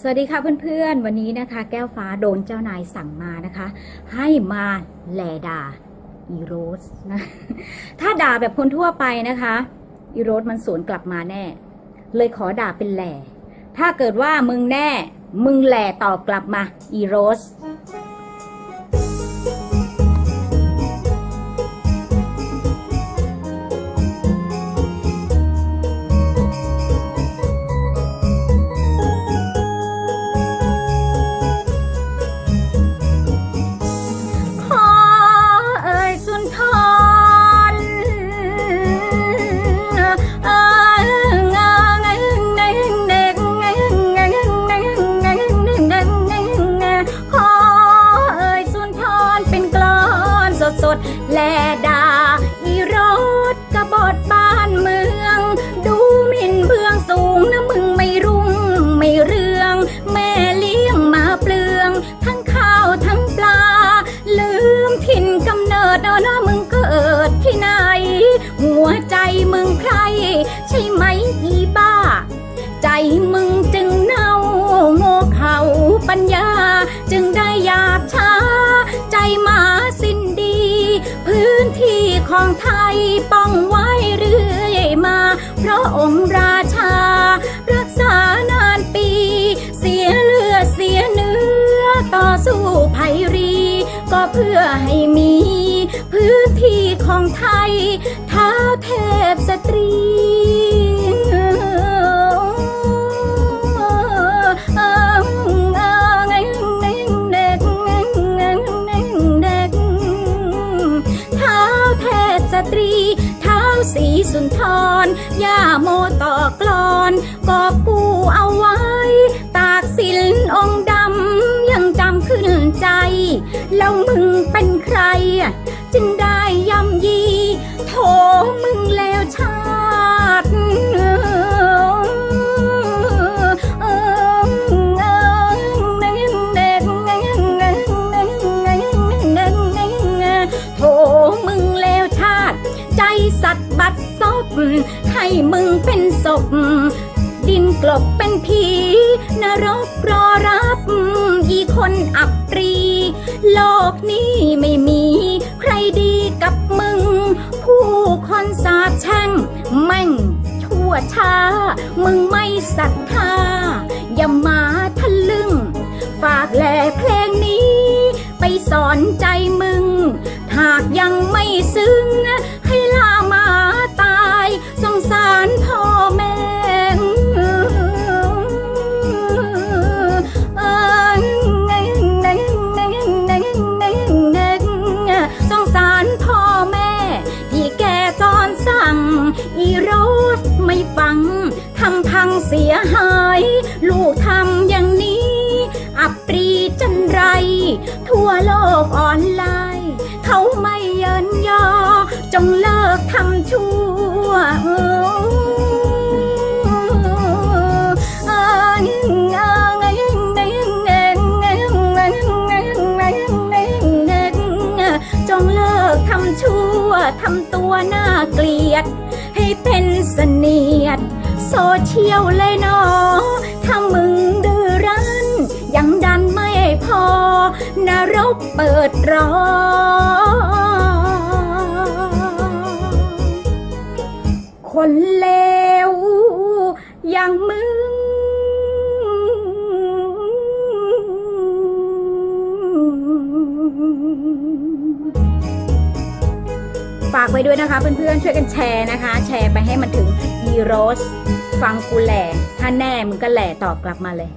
สวัสดีค่ะเพื่อนๆ วันนี้นะคะ แก้วฟ้าโดนเจ้านายสั่งมานะคะ ให้มาแลด่าอีโรสนะถ้าด่าแบบคนทั่วไปนะคะอีโรสมันสวนกลับมาแน่ เลยขอด่าเป็นแหล่ ถ้าเกิดว่ามึงแน่ มึงแหล่ตอบกลับมาอีโรส นะมึงเกิดที่ไหน หัวใจมึงใคร ใช่ไหมอีบ้า ใจมึงจึงเน่าโง่เขาปัญญา จึงได้หยาบช้า ใจหมาสิ้นดี พื้นที่ของไทยป้องไว้เรื่อยมา เพราะองค์ราชา ของไทยท้าเทพสตรีเท้าเทพสตรีท้าสีสุนทรย่าโมต่อกลอนก็ปูเอาไว้ ตากสินองค์ดำยังจำขึ้นใจ แล้วมึงเป็นใครอะ จึงได้ย่ำยีโถมึงแล้วชาติโถมึงแล้วชาติ ใจสัตว์บัดซบให้มึงเป็นศพดินกลบเป็นผีนรกรอรับ อีคนอับปรี โลกนี้ไม่มี นสาบแช่งแม่งชั่วช้า มึงไม่ศรัทธา อย่ามาทะลึ่ง ฝากแหล่เพลงนี้ ไปสอนใจมึง หากยังไม่ซึ้ง ให้ลามาตาย สงสารพ่อ เสียหาย ลูกทำอย่างนี้ อับปรีจันไร ทั่วโลกออนไลน์ เขาไม่เยินยอ จงเลิกทำชั่วำชั่วทำตัวน่าเกลียด ให้เป็นเสนียด โซเชียลเลยเนาะถ้ามึงดื้อรั้น ยังดันไม่พอนรกเปิดรอคนเลวอย่างากไว้ด้วยนะคะ เพื่อนๆช่วยกันแชร์นะคะ แชร์ไปให้มันถึงอีโรส ฟังกูแหล่ถ้าแน่มึงก็แหล่ตอบกลับมาเลย